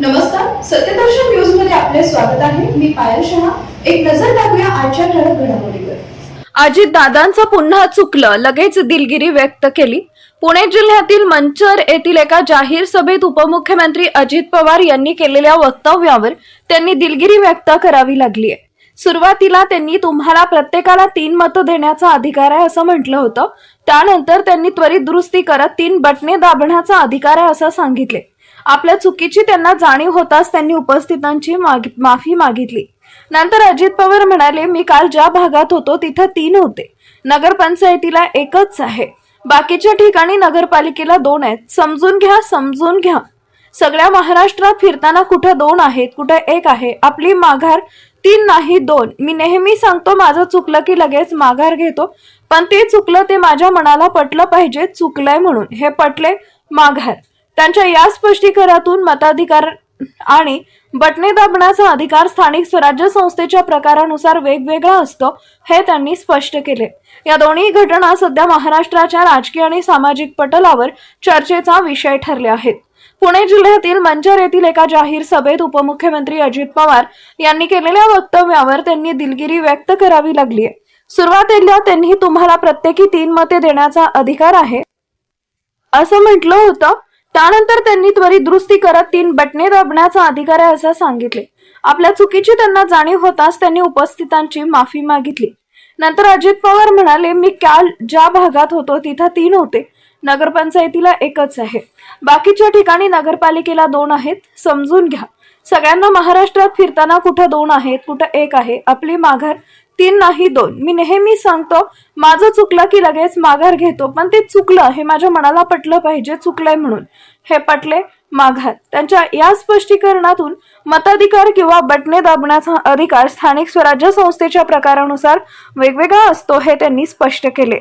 नमस्कार सत्यदर्शन न्यूजमध्ये आपले स्वागत आहे. मी पायल शहा. एक नजर टाकूया आजच्या ठळक घडामोडीवर. अजित दादांचं पुन्हा चुकलं लगेच दिलगिरी व्यक्त केली. पुणे जिल्ह्यातील मंचर येथील एका जाहीर सभेत उपमुख्यमंत्री अजित पवार यांनी केलेल्या वक्तव्यावर त्यांनी दिलगिरी व्यक्त करावी लागली आहे सुरुवातीला त्यांनी तुम्हाला प्रत्येकाला तीन मतं देण्याचा अधिकार आहे असं म्हटलं होतं. त्यानंतर त्यांनी त्वरित दुरुस्ती करत तीन बटणे दाबण्याचा अधिकार आहे असं सांगितले. आपल्या चुकीची त्यांना जाणीव होताच त्यांनी उपस्थितांची माग- माफी मागितली. नंतर अजित पवार म्हणाले मी काल ज्या भागात होतो तिथं तीन होते. नगरपंचायतीला एकच आहे. बाकीच्या ठिकाणी नगरपालिकेला दोन आहेत. समजून घ्या समजून घ्या. सगळ्या महाराष्ट्रात फिरताना कुठं दोन आहेत कुठं एक आहे? आपली माघार तीन नाही दोन. मी नेहमी सांगतो माझं चुकलं की लगेच माघार घेतो. पण ते चुकलं ते माझ्या मनाला पटलं पाहिजे चुकलंय म्हणून. हे पटले माघार. त्यांच्या या स्पष्टीकरणातून मताधिकार आणि बटणे दाबण्याचा अधिकार स्थानिक स्वराज्य संस्थेच्या प्रकारानुसार वेगवेगळा असतो हे त्यांनी स्पष्ट केले. या दोन्ही घटना सध्या महाराष्ट्राच्या राजकीय आणि सामाजिक पटलावर चर्चेचा विषय ठरले आहेत. पुणे जिल्ह्यातील मंजर येथील एका जाहीर सभेत उपमुख्यमंत्री अजित पवार यांनी केलेल्या वक्तव्यावर त्यांनी दिलगिरी व्यक्त करावी लागली आहे. सुरुवातीला त्यांनी तुम्हाला प्रत्येकी तीन मते देण्याचा अधिकार आहे असं म्हटलं होतं. त्यानंतर त्यांनी त्वरित दुरुस्ती करत तीन बटणे दाबण्याचा अधिकार आहे असं सांगितले. आपल्या चुकीची त्यांना जाणीव होताच त्यांनी उपस्थितांची माफी मागितली. नंतर अजित पवार म्हणाले मी काल ज्या भागात होतो तिथं तीन होते. नगरपंचायतीला एकच आहे. बाकीच्या ठिकाणी नगरपालिकेला दोन आहेत. समजून घ्या. सगळ्यांना महाराष्ट्रात फिरताना कुठं दोन आहेत कुठं एक आहे आपली माघार तीन नाही दोन. मी नेहमी सांगतो माझं चुकलं की लगेच माघार घेतो पण ते चुकलं हे माझ्या मनाला पटलं पाहिजे चुकलंय म्हणून. हे पटले माघार. त्यांच्या या स्पष्टीकरणातून मताधिकार किंवा बटणे दाबण्याचा अधिकार स्थानिक स्वराज्य संस्थेच्या प्रकारानुसार वेगवेगळा असतो हे त्यांनी स्पष्ट केले.